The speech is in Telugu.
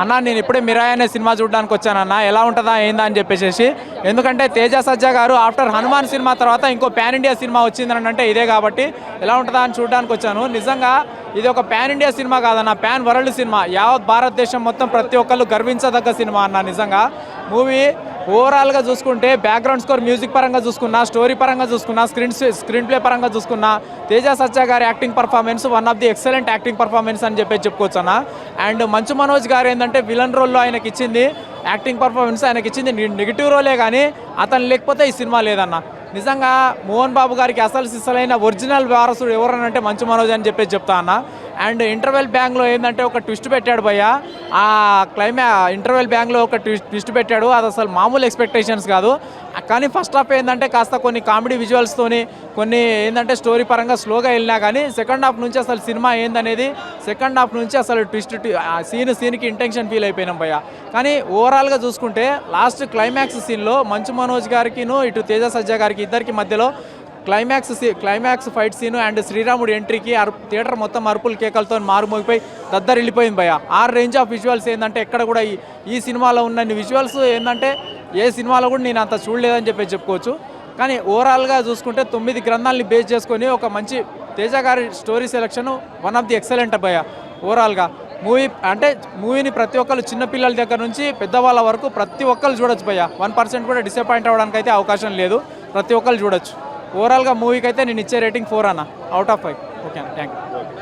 అన్న నేను ఇప్పుడే మిరాయ్ అనే సినిమా చూడడానికి వచ్చానన్న ఎలా ఉంటుందా ఏందా అని చెప్పేసి ఎందుకంటే తేజ సజ్జా గారు ఆఫ్టర్ హనుమాన్ సినిమా తర్వాత ఇంకో పాన్ ఇండియా సినిమా వచ్చిందని అంటే ఇదే కాబట్టి ఎలా ఉంటుందా అని చూడడానికి వచ్చాను. నిజంగా ఇది ఒక పాన్ ఇండియా సినిమా కాదన్న పాన్ వరల్డ్ సినిమా యావత్ భారతదేశం మొత్తం ప్రతి ఒక్కళ్ళు గర్వించదగ్గ సినిమా అన్న నిజంగా. మూవీ ఓవరాల్గా చూసుకుంటే బ్యాక్గ్రౌండ్ స్కోర్ మ్యూజిక్ పరంగా చూసుకున్నా స్టోరీ పరంగా చూసుకున్నా స్క్రీన్ స్క్రీన్ ప్లే పరంగా చూసుకున్నా తేజ సత్య గారి acting performance one of the excellent acting performance అని చెప్పి చెప్పుకోవచ్చు అన్న. అండ్ మంచు మనోజ్ గారు ఏంటంటే విలన్ రోల్లో ఆయనకి ఇచ్చింది యాక్టింగ్ పర్ఫార్మెన్స్ ఆయనకి ఇచ్చింది నెగిటివ్ రోలే కానీ అతను లేకపోతే ఈ సినిమా లేదన్న. నిజంగా మోహన్ బాబు గారికి అసలు సిసలైన ఒరిజినల్ వారసుడు ఎవరనంటే మంచు మనోజ్ అని చెప్పేసి చెప్తా అన్న. అండ్ ఇంటర్వెల్ బ్యాంగ్లో ఏంటంటే ఒక ట్విస్ట్ పెట్టాడు భయ్య. ఆ క్లైమా ఇంటర్వెల్ బ్యాంగ్లో ఒక ట్విస్ట్ ట్విస్ట్ పెట్టాడు. అది అసలు మామూలు ఎక్స్పెక్టేషన్స్ కాదు. కానీ ఫస్ట్ హాఫ్ ఏంటంటే కాస్త కొన్ని కామెడీ విజువల్స్తోని కొన్ని ఏంటంటే స్టోరీ పరంగా స్లోగా వెళ్ళినా కానీ సెకండ్ హాఫ్ నుంచి అసలు సినిమా ఏందనేది సెకండ్ హాఫ్ నుంచి అసలు ట్విస్ట్ సీన్ సీన్కి ఇంటెన్షన్ ఫీల్ అయిపోయినాం భయ్య. కానీ ఓవరాల్గా చూసుకుంటే లాస్ట్ క్లైమాక్స్ సీన్లో మంచు మనోజ్ గారికిను ఇటు తేజ సజ్జా గారికి ఇద్దరికి మధ్యలో క్లైమాక్స్ సీ క్లైమాక్స్ ఫైట్ సీన్ అండ్ శ్రీరాముడు ఎంట్రీకి అరు థియేటర్ మొత్తం అరుపులు కేకలతో మారుమోగిపోయి దద్దరు వెళ్ళిపోయింది భయ ఆ రేంజ్ ఆఫ్ విజువల్స్ ఏంటంటే ఎక్కడ కూడా ఈ ఈ సినిమాలో ఉన్న విజువల్స్ ఏంటంటే ఏ సినిమాలో కూడా నేను అంత చూడలేదని చెప్పి చెప్పుకోవచ్చు. కానీ ఓవరాల్గా చూసుకుంటే తొమ్మిది గ్రంథాలని బేస్ చేసుకొని ఒక మంచి తేజ గారి story selection one of the excellent భయ ఓవరాల్గా. మూవీ అంటే మూవీని ప్రతి ఒక్కరు చిన్నపిల్లల దగ్గర నుంచి పెద్దవాళ్ళ వరకు ప్రతి ఒక్కరు చూడొచ్చు భయ్య. వన్ పర్సెంట్ కూడా డిసప్పాయింట్ అవ్వడానికి అయితే అవకాశం లేదు. ప్రతి ఒక్కరు చూడొచ్చు. ఓవరాల్గా మూవీకి అయితే నేను ఇచ్చే రేటింగ్ ఫోర్ అన్న. Out of five okay thank you